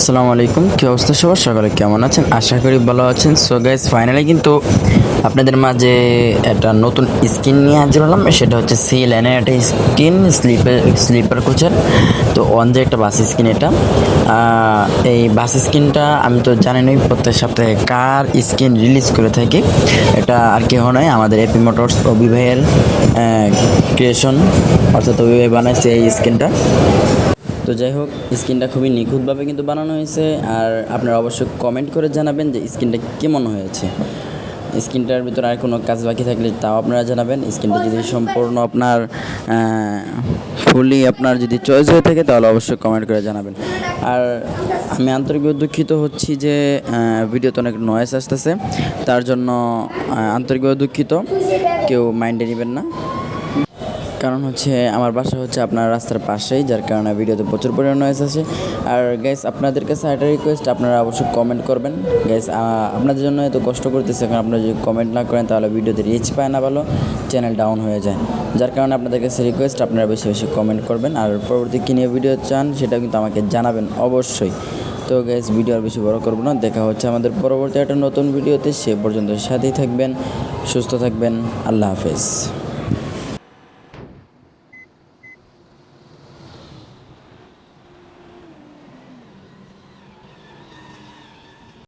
আসসালামু আলাইকুম। কী অবস্থা সবার? সকালে কেমন আছেন? আশা করি ভালো আছেন। সো গাইজ ফাইনালি কিন্তু আপনাদের মাঝে একটা নতুন স্কিন নিয়ে হাজির হলাম। সেটা হচ্ছে সি লাইনের একটা স্কিন স্লিপার স্লিপার কোচের তো অন যে একটা বাস স্কিন এটা। এই বাস স্কিনটা আমি তো জানি নই, প্রত্যেক সপ্তাহে কার স্কিন রিলিজ করে থাকি। এটা আর কেউ নয় আমাদের এপি মোটরস অভিভাইয়ের ক্রিয়েশন অর্থাৎ অভিভাই বানাইছে এই স্কিনটা তো যাই হোক স্কিনটা খুবই নিখুঁতভাবে কিন্তু বানানো হয়েছে আর আপনারা অবশ্যই কমেন্ট করে জানাবেন যে স্কিনটা কেমন হয়েছে। স্কিনটার ভিতরে আর কোনো কাজ বাকি থাকলে তাও আপনারা জানাবেন। স্কিনটা যদি সম্পূর্ণ আপনার ফুলি আপনার যদি চয়েস হয়ে থাকে তাহলে অবশ্যই কমেন্ট করে জানাবেন। আর আমি আন্তরিকভাবে দুঃখিত হচ্ছি যে ভিডিওতে অনেক নয়েস আসতেছে। তার জন্য আন্তরিকভাবে দুঃখিত। কেউ মাইন্ডে নেবেন না। কারণ হচ্ছে আমার বাসা হচ্ছে আপনার রাস্তার পাশেই, যার কারণে ভিডিওতে প্রচুর পরিমাণ নয়েস আছে আর গ্যাস আপনাদের কাছে একটা রিকোয়েস্ট আপনারা অবশ্যই কমেন্ট করবেন। গ্যাস আপনাদের জন্য এত কষ্ট করতেছে কারণ আপনারা যদি কমেন্ট না করেন, তাহলে ভিডিওতে রিচ পায় না ভালো চ্যানেল ডাউন হয়ে যায়। যার কারণে আপনাদের কাছে রিকোয়েস্ট আপনারা বেশি বেশি কমেন্ট করবেন। আর পরবর্তী কী নিয়ে ভিডিও চান সেটা কিন্তু আমাকে জানাবেন অবশ্যই। তো গ্যাস ভিডিও আর বেশি বড় করব না, দেখা হচ্ছে আমাদের পরবর্তী একটা নতুন ভিডিওতে সে পর্যন্ত সাথেই থাকবেন, সুস্থ থাকবেন, আল্লাহ হাফেজ।